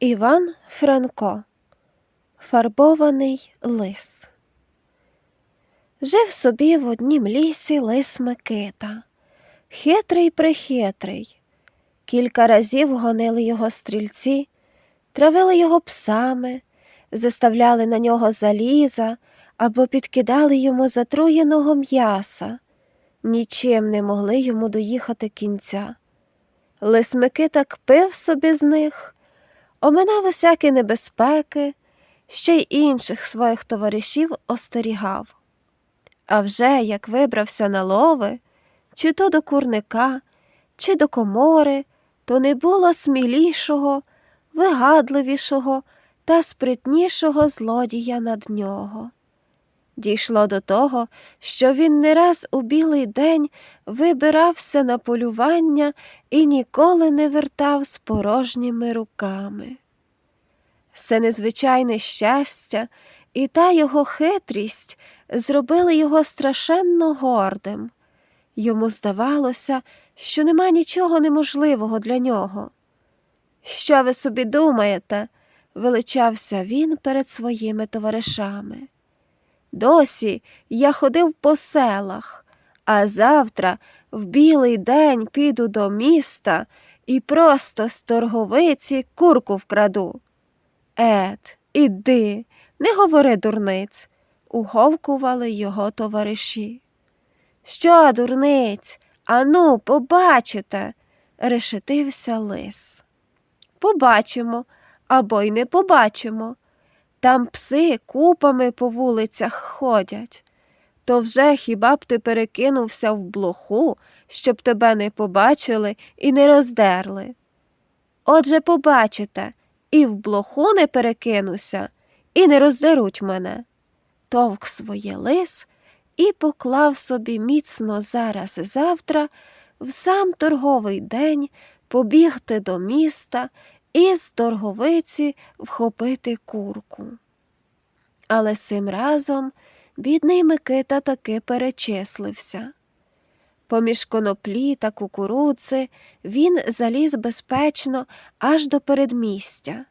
Іван Франко Фарбований лис Жив собі в однім лісі лис Микита, хитрий прихитрий. Кілька разів гонили його стрільці, травили його псами, заставляли на нього заліза або підкидали йому затруєного м'яса. Нічим не могли йому доїхати кінця. Лис Микита кпив собі з них, оминав усякі небезпеки, ще й інших своїх товаришів остерігав. А вже як вибрався на лови, чи то до курника, чи до комори, то не було смілішого, вигадливішого та спритнішого злодія над нього. Дійшло до того, що він не раз у білий день вибирався на полювання і ніколи не вертав з порожніми руками. Це незвичайне щастя і та його хитрість зробили його страшенно гордим. Йому здавалося, що нема нічого неможливого для нього. Що ви собі думаєте? величався він перед своїми товаришами. Досі я ходив по селах, а завтра в білий день піду до міста і просто з торговиці курку вкраду. Ет, іди, не говори дурниць, уговкували його товариші. Що, дурниць? Ану, побачите, решетився лис. Побачимо або й не побачимо. Там пси купами по вулицях ходять. То вже хіба б ти перекинувся в блоху, щоб тебе не побачили і не роздерли? Отже, побачите, і в блоху не перекинуся, і не роздеруть мене. Товк своє лис і поклав собі міцно зараз і завтра в сам торговий день побігти до міста і з торговиці вхопити курку. Але цим разом бідний Микита таки перечислився. Поміж коноплі та кукурудзи він заліз безпечно аж до передмістя.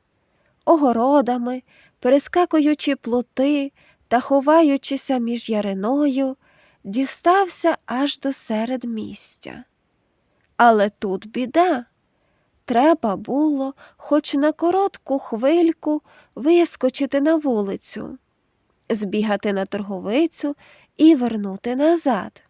Огородами, перескакуючи плоти та ховаючися між яриною, дістався аж до середмістя. Але тут біда. Треба було хоч на коротку хвильку вискочити на вулицю, збігати на торговицю і вернути назад.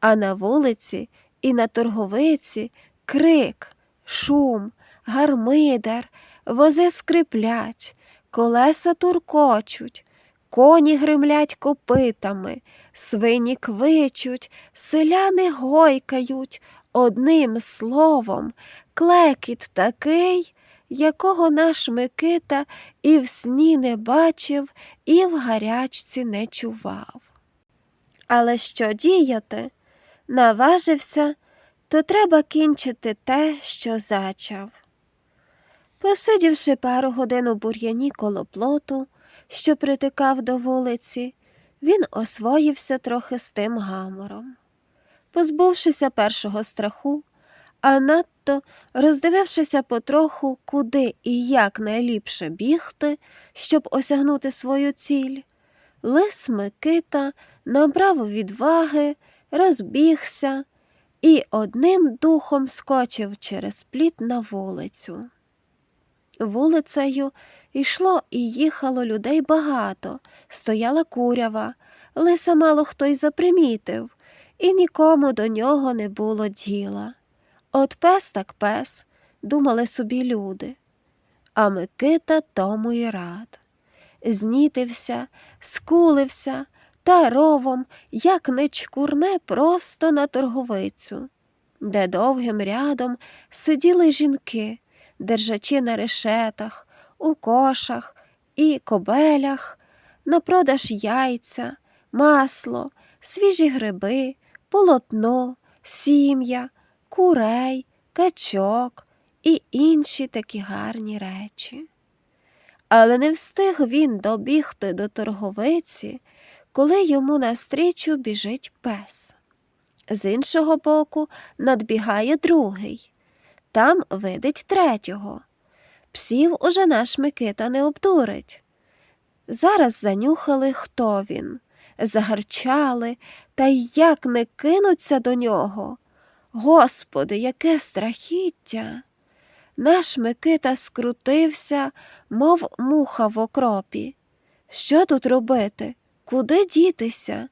А на вулиці і на торговиці крик, шум, гармидар, вози скриплять, колеса туркочуть, коні гримлять копитами, свині квичуть, селяни гойкають, одним словом, клекіт такий, якого наш Микита і в сні не бачив, і в гарячці не чував. Але що діяти? Наважився, то треба кінчити те, що зачав. Посидівши пару годин у бур'яні коло плоту, що притикав до вулиці, він освоївся трохи з тим гамором. Позбувшися першого страху, а надто роздивившися потроху, куди і як найліпше бігти, щоб осягнути свою ціль, лис Микита набрав відваги, розбігся і одним духом скочив через пліт на вулицю. Вулицею йшло і їхало людей багато, стояла курява, лиса мало хто й запримітив, і нікому до нього не було діла. От пес так пес, думали собі люди. А Микита тому й рад. Знітився, скулився та ровом, як не чкурне, просто на торговицю, де довгим рядом сиділи жінки, держачи на решетах, у кошах і кобелях, на продаж яйця, масло, свіжі гриби, полотно, сім'я, курей, качок і інші такі гарні речі. Але не встиг він добігти до торговиці, коли йому настрічу біжить пес. З іншого боку надбігає другий, там видить третього. Псів уже наш Микита не обдурить. Зараз занюхали, хто він, загарчали, та як не кинуться до нього. Господи, яке страхіття! Наш Микита скрутився, мов муха в окропі. Що тут робити? Куди дітися?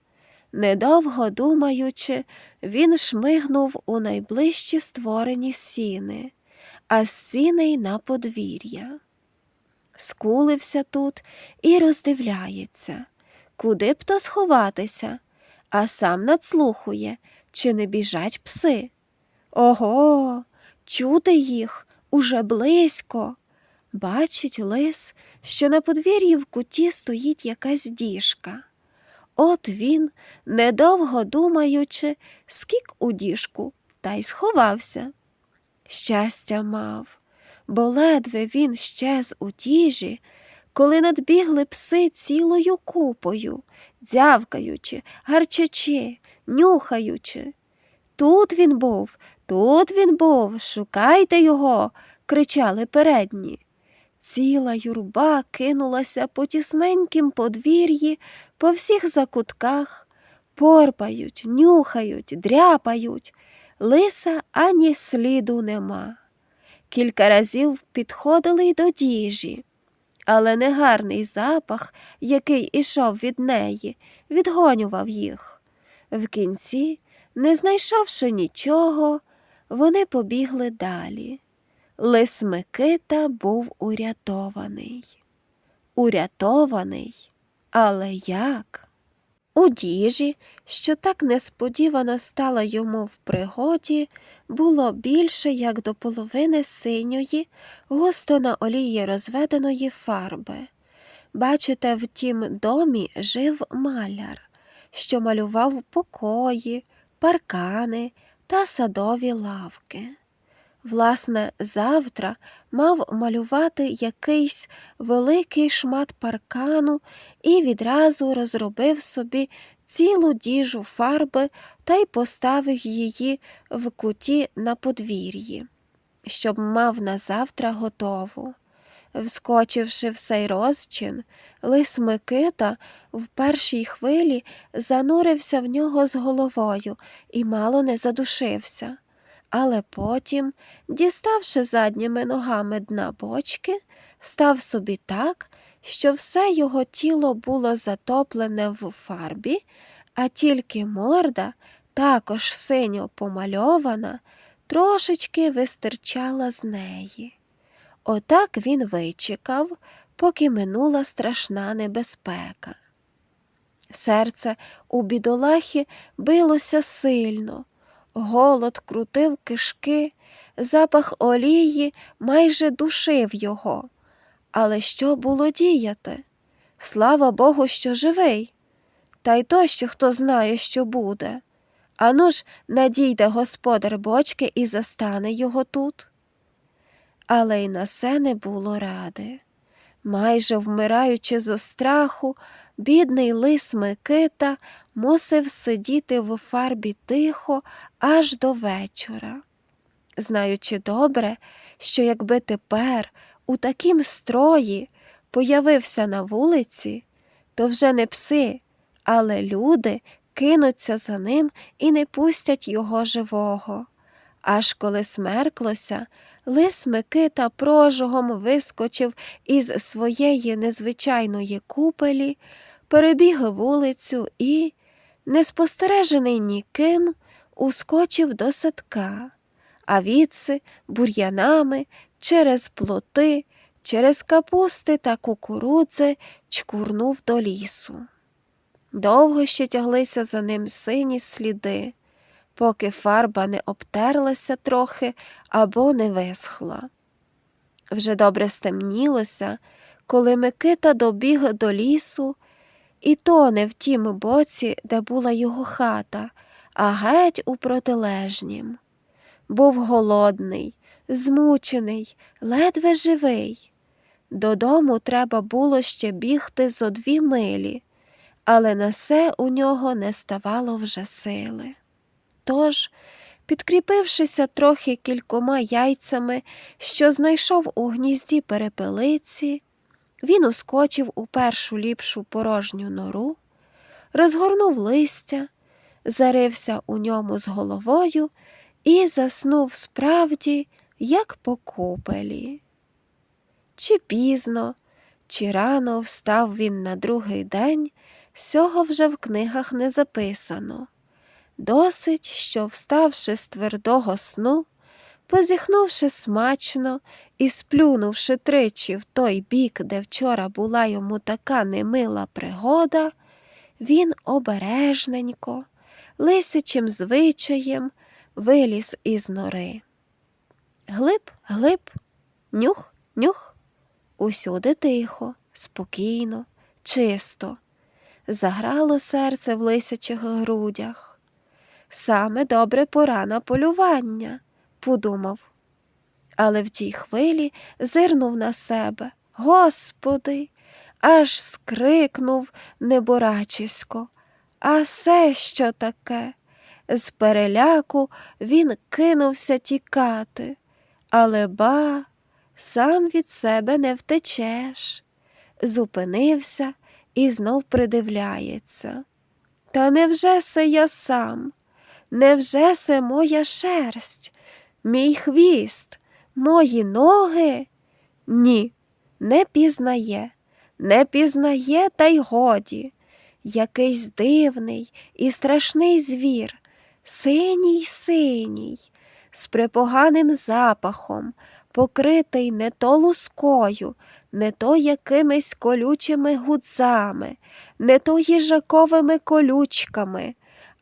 Недовго думаючи, він шмигнув у найближчі створені сіни, а з сіней на подвір'я. Скулився тут і роздивляється, куди б то сховатися, а сам надслухує, чи не біжать пси. Ого, чути їх уже близько. Бачить лис, що на подвір'ї в куті стоїть якась діжка. От він, недовго думаючи, скік у діжку та й сховався. Щастя мав, бо ледве він щез у тіжі, коли надбігли пси цілою купою, дзявкаючи, гарчачи, нюхаючи. Тут він був, тут він був, шукайте його, кричали передні. Ціла юрба кинулася по тісненькім подвір'ї, по всіх закутках, порпають, нюхають, дряпають. Лиса ані сліду нема. Кілька разів підходили й до діжі, але негарний запах, який ішов від неї, відгонював їх. В кінці, не знайшовши нічого, вони побігли далі. Лис Микита був урятований. Урятований, але як? У діжі, що так несподівано стала йому в пригоді, було більше, як до половини синьої, густо на олії розведеної фарби. Бачите, в тім домі жив маляр, що малював покої, паркани та садові лавки. Власне, завтра мав малювати якийсь великий шмат паркану і відразу розробив собі цілу діжу фарби та й поставив її в куті на подвір'ї, щоб мав на завтра готову. Вскочивши в цей розчин, лис Микита в першій хвилі занурився в нього з головою і мало не задушився але потім, діставши задніми ногами дна бочки, став собі так, що все його тіло було затоплене в фарбі, а тільки морда, також синьо помальована, трошечки вистирчала з неї. Отак він вичекав, поки минула страшна небезпека. Серце у бідолахі билося сильно. Голод крутив кишки, запах олії майже душив його. Але що було діяти? Слава Богу, що живий. Та й то, що хто знає, що буде. Ану ж надійде господар бочки і застане його тут. Але й на це не було ради. Майже вмираючи зо страху, бідний лис Микита мусив сидіти в фарбі тихо аж до вечора, знаючи добре, що якби тепер у такім строї появився на вулиці, то вже не пси, але люди кинуться за ним і не пустять його живого. Аж коли смерклося, лис Микита прожогом вискочив із своєї незвичайної купелі, перебіг вулицю і, неспостережений ніким, ускочив до садка, а відси бур'янами через плоти, через капусти та кукурудзи чкурнув до лісу. Довго ще тяглися за ним сині сліди, поки фарба не обтерлася трохи або не висхла. Вже добре стемнілося, коли Микита добіг до лісу і то не в тім боці, де була його хата, а геть у протилежнім. Був голодний, змучений, ледве живий. Додому треба було ще бігти зо дві милі, але на все у нього не ставало вже сили. Тож, Підкріпившися трохи кількома яйцями, що знайшов у гнізді перепелиці, він ускочив у першу ліпшу порожню нору, розгорнув листя, зарився у ньому з головою і заснув справді, як по купелі. Чи пізно, чи рано встав він на другий день, сього вже в книгах не записано. Досить, що, вставши з твердого сну, позіхнувши смачно і сплюнувши тричі в той бік, де вчора була йому така немила пригода, він обережненько, лисичим звичаєм виліз із нори. Глиб, глиб, нюх, нюх, усюди тихо, спокійно, чисто. Заграло серце в лисячих грудях. Саме добре пора на полювання, подумав. Але в тій хвилі зирнув на себе. Господи, аж скрикнув неборачисько. А се що таке? З переляку він кинувся тікати, але ба, сам від себе не втечеш. Зупинився і знов придивляється. Та невже се я сам? Невже се моя шерсть, мій хвіст, мої ноги? Ні, не пізнає, не пізнає, та й годі. Якийсь дивний і страшний звір, синій синій, з припоганим запахом, покритий не то лускою, не то якимись колючими гудзами, не то їжаковими колючками,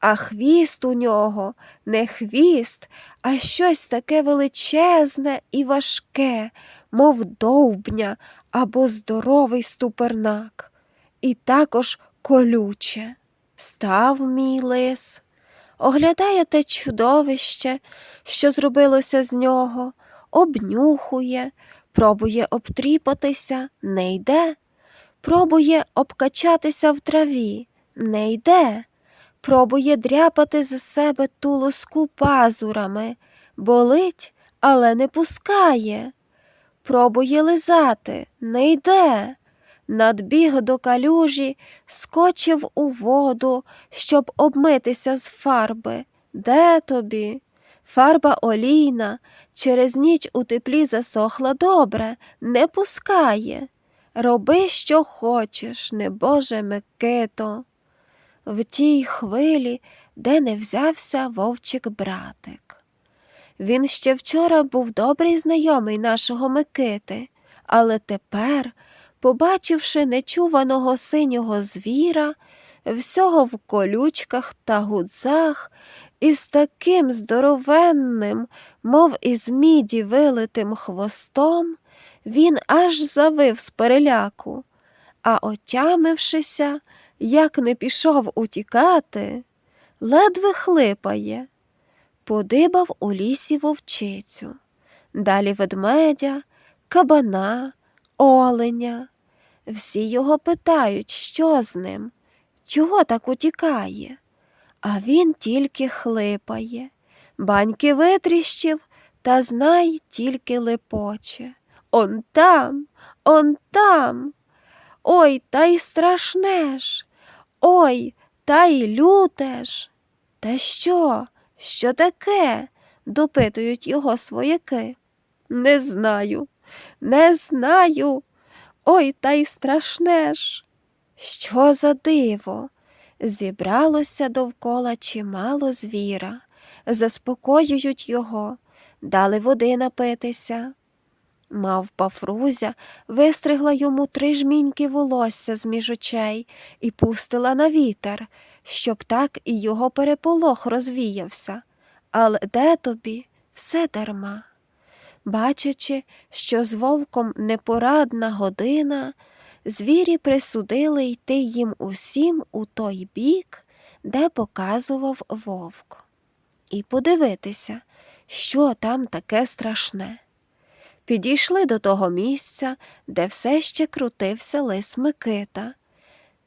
а хвіст у нього не хвіст, а щось таке величезне і важке, мов довбня або здоровий ступернак, і також колюче. Став мій лис, оглядає те чудовище, що зробилося з нього, обнюхує, пробує обтріпатися, не йде, пробує обкачатися в траві, не йде, пробує дряпати з себе ту лоску пазурами, болить, але не пускає, пробує лизати, не йде. Надбіг до калюжі, скочив у воду, щоб обмитися з фарби. Де тобі? Фарба олійна, через ніч у теплі засохла добре, не пускає. Роби, що хочеш, небоже Микито. В тій хвилі, де не взявся вовчик братик. Він ще вчора був добрий знайомий нашого Микити, але тепер, побачивши нечуваного синього звіра, всього в колючках та гудзах, із таким здоровенним, мов із міді вилитим хвостом, він аж завив з переляку, а отямившися, як не пішов утікати, ледве хлипає, подибав у лісі вовчицю, далі ведмедя, кабана, оленя. Всі його питають, що з ним, чого так утікає, а він тільки хлипає, баньки витріщив, та знай тільки лепоче. Он там, он там. Ой, та й страшне ж. Ой, та й люте ж. Та що? Що таке? допитують його свояки. Не знаю, не знаю. Ой, та й страшне ж. Що за диво? Зібралося довкола чимало звіра, заспокоюють його, дали води напитися. Мавпа Фрузя вистригла йому три жміньки волосся з між очей і пустила на вітер, щоб так і його переполох розвіявся. Але де тобі все дарма. Бачачи, що з вовком непорадна година, звірі присудили йти їм усім у той бік, де показував вовк, і подивитися, що там таке страшне. Підійшли до того місця, де все ще крутився лис Микита,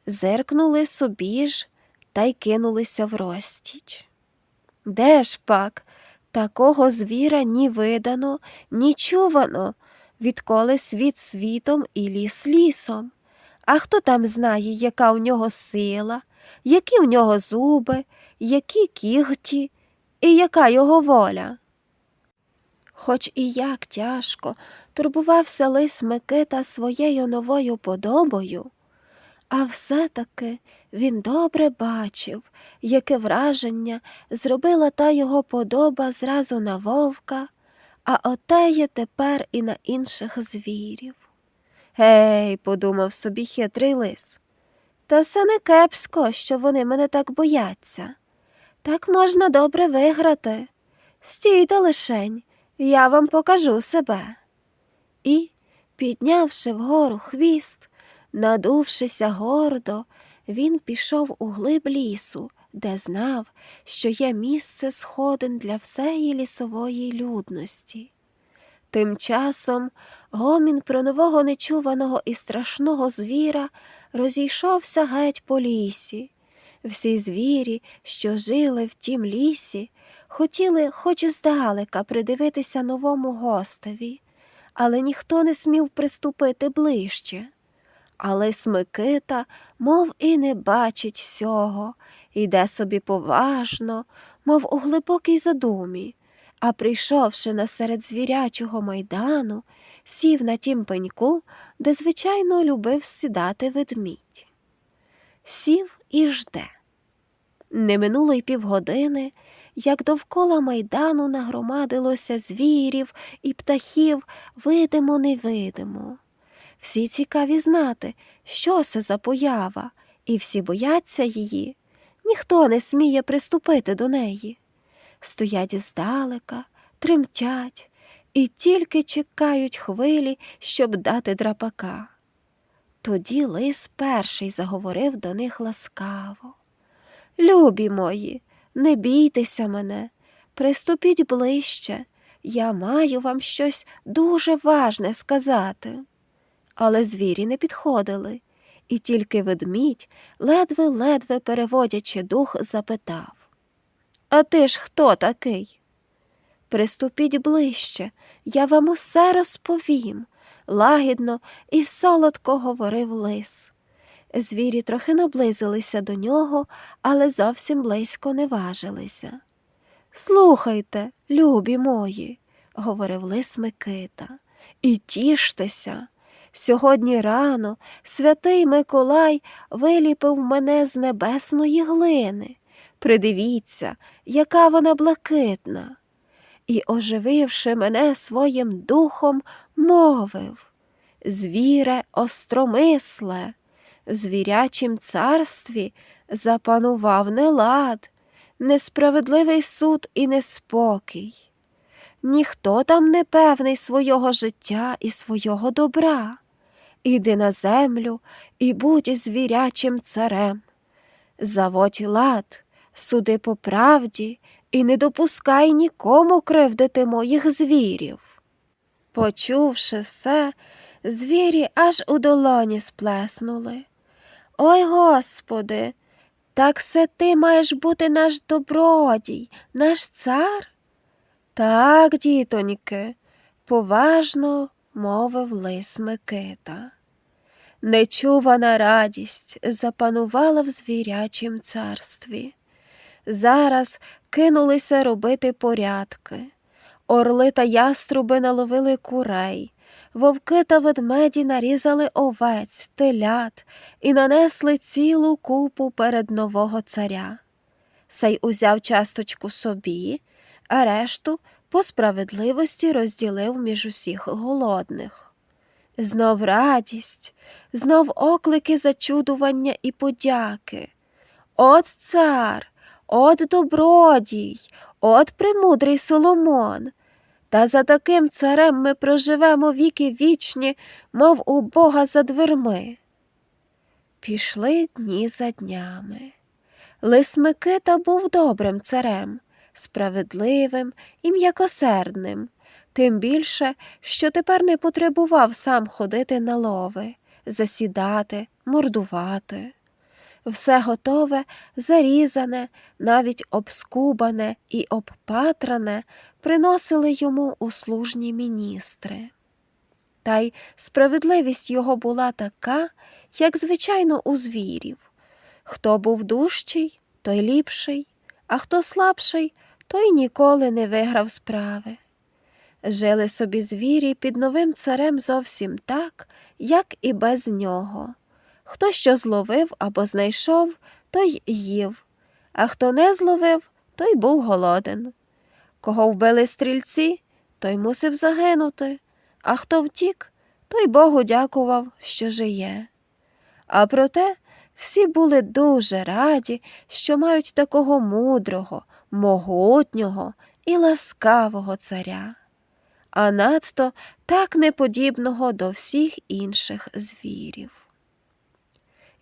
зиркнули собі ж та й кинулися в розтіч. Де ж пак? Такого звіра ні видано, ні чувано, відколи світ світом і ліс лісом. А хто там знає, яка у нього сила, які у нього зуби, які кігті і яка його воля? Хоч і як тяжко турбувався лис Микита своєю новою подобою, а все-таки він добре бачив, яке враження зробила та його подоба зразу на вовка, а отеє тепер і на інших звірів. Гей, подумав собі хитрий лис. Та це не кепсько, що вони мене так бояться. Так можна добре виграти. Стійте лишень, я вам покажу себе. І, піднявши вгору хвіст, надувшися гордо, він пішов у глиб лісу, де знав, що є місце сходин для всеї лісової людності. Тим часом гомін про нового нечуваного і страшного звіра розійшовся геть по лісі. Всі звірі, що жили в тім лісі, хотіли хоч здалека придивитися новому гостеві, але ніхто не смів приступити ближче. Але Смикита, мов і не бачить сього, іде собі поважно, мов у глибокій задумі, а прийшовши на серед звірячого майдану, сів на тім пеньку, де звичайно любив сідати ведмідь. Сів і жде. Не минуло й півгодини, як довкола майдану нагромадилося звірів і птахів видимо невидимо. Всі цікаві знати, що це за поява, і всі бояться її. Ніхто не сміє приступити до неї. Стоять здалека, тремтять і тільки чекають хвилі, щоб дати драпака. Тоді лис перший заговорив до них ласкаво. Любі мої, не бійтеся мене, приступіть ближче, я маю вам щось дуже важне сказати. Але звірі не підходили, і тільки ведмідь, ледве-ледве переводячи дух, запитав А ти ж хто такий? Приступіть ближче, я вам усе розповім, лагідно і солодко говорив лис. Звірі трохи наблизилися до нього, але зовсім близько не важилися. Слухайте, любі мої, говорив лис Микита, і тіштеся. Сьогодні рано святий Миколай виліпив мене з небесної глини. Придивіться, яка вона блакитна. І, ожививши мене своїм духом, мовив Звіре остромисле, в звірячім царстві запанував нелад, несправедливий суд і неспокій. Ніхто там не певний свого життя і свого добра. Іди на землю і будь звірячим царем. Заводь лад, суди по правді і не допускай нікому кривдити моїх звірів. Почувши все, звірі аж у долоні сплеснули. Ой Господи, так се ти маєш бути наш добродій, наш цар? Так, дітоньки, поважно мовив лис Микита. Нечувана радість запанувала в звірячім царстві. Зараз кинулися робити порядки. Орли та яструби наловили курей, вовки та ведмеді нарізали овець, телят і нанесли цілу купу перед нового царя. Сей узяв часточку собі, а решту по справедливості розділив між усіх голодних. Знов радість, знов оклики зачудування і подяки. От цар, от добродій, от премудрий Соломон. Та за таким царем ми проживемо віки вічні, мов у Бога за дверми. Пішли дні за днями. Лис Микита був добрим царем, справедливим і м'якосердним, тим більше, що тепер не потребував сам ходити на лови, засідати, мордувати. Все готове, зарізане, навіть обскубане і обпатране приносили йому услужні міністри. Та й справедливість його була така, як звичайно у звірів. Хто був дужчий, той ліпший, а хто слабший, той ніколи не виграв справи. Жили собі звірі під новим царем зовсім так, як і без нього. Хто що зловив або знайшов, той їв, а хто не зловив, той був голоден. Кого вбили стрільці, той мусив загинути, а хто втік, той Богу дякував, що жиє. А проте всі були дуже раді, що мають такого мудрого, могутнього і ласкавого царя, а надто так неподібного до всіх інших звірів.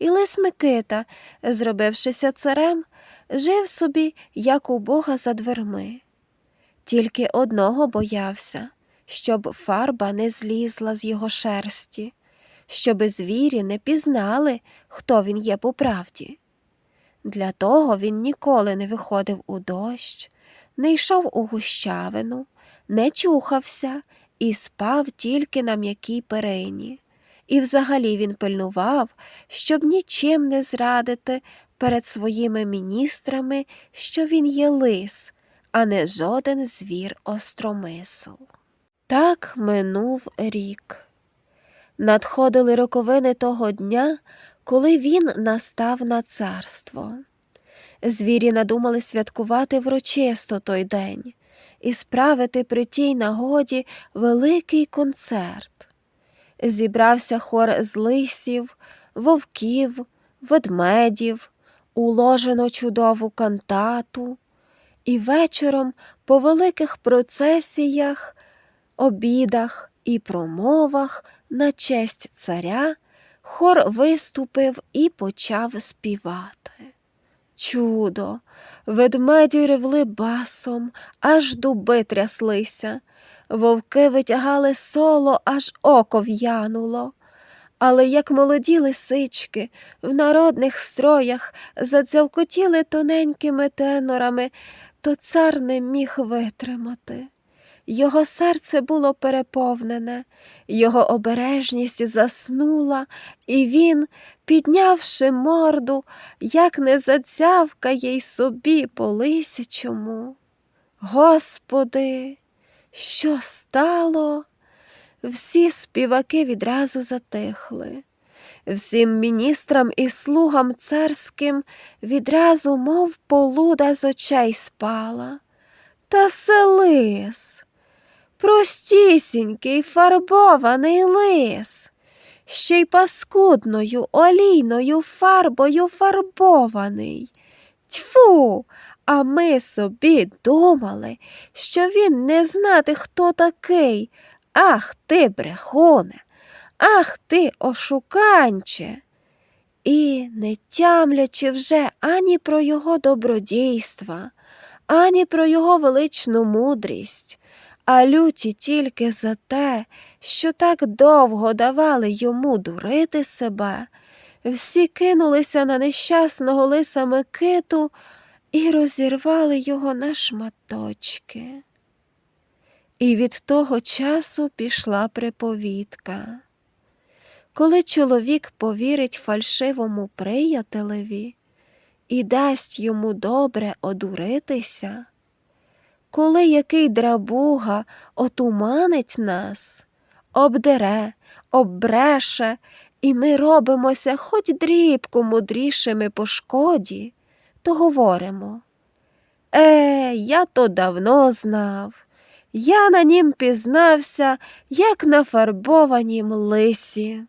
І лис Микита, зробившися царем, жив собі, як у Бога за дверми. Тільки одного боявся, щоб фарба не злізла з його шерсті, щоби звірі не пізнали, хто він є по правді. Для того він ніколи не виходив у дощ, не йшов у гущавину, не чухався і спав тільки на м'якій перині. І взагалі він пильнував, щоб нічим не зрадити перед своїми міністрами, що він є лис, а не жоден звір остромисл. Так минув рік. Надходили роковини того дня, коли він настав на царство. Звірі надумали святкувати врочисто той день і справити при тій нагоді великий концерт. Зібрався хор з лисів, вовків, ведмедів, уложено чудову кантату, і вечором по великих процесіях, обідах і промовах на честь царя хор виступив і почав співати. Чудо, ведмеді ревли басом, аж дуби тряслися, вовки витягали соло, аж око в'януло. Але як молоді лисички в народних строях задзявкотіли тоненькими тенорами, то цар не міг витримати. Його серце було переповнене, його обережність заснула, і він, піднявши морду, як не задзявкає й собі по лисячому. Господи, що стало? Всі співаки відразу затихли. Всім міністрам і слугам царським відразу, мов полуда з очей спала. Та селис, простісінький фарбований лис, ще й паскудною олійною фарбою фарбований. Тьфу, а ми собі думали, що він не знати, хто такий. Ах ти, брехуне, ах ти, ошуканче. І, не тямлячи вже ані про його добродійства, ані про його величну мудрість, а люті тільки за те, що так довго давали йому дурити себе, всі кинулися на нещасного лиса Микиту і розірвали його на шматочки. І від того часу пішла приповідка. Коли чоловік повірить фальшивому приятелеві і дасть йому добре одуритися, коли який драбуга отуманить нас, обдере, оббреше, і ми робимося хоч дрібку мудрішими по шкоді, то говоримо. Е, я то давно знав. Я на нім пізнався, як на фарбованім лисі.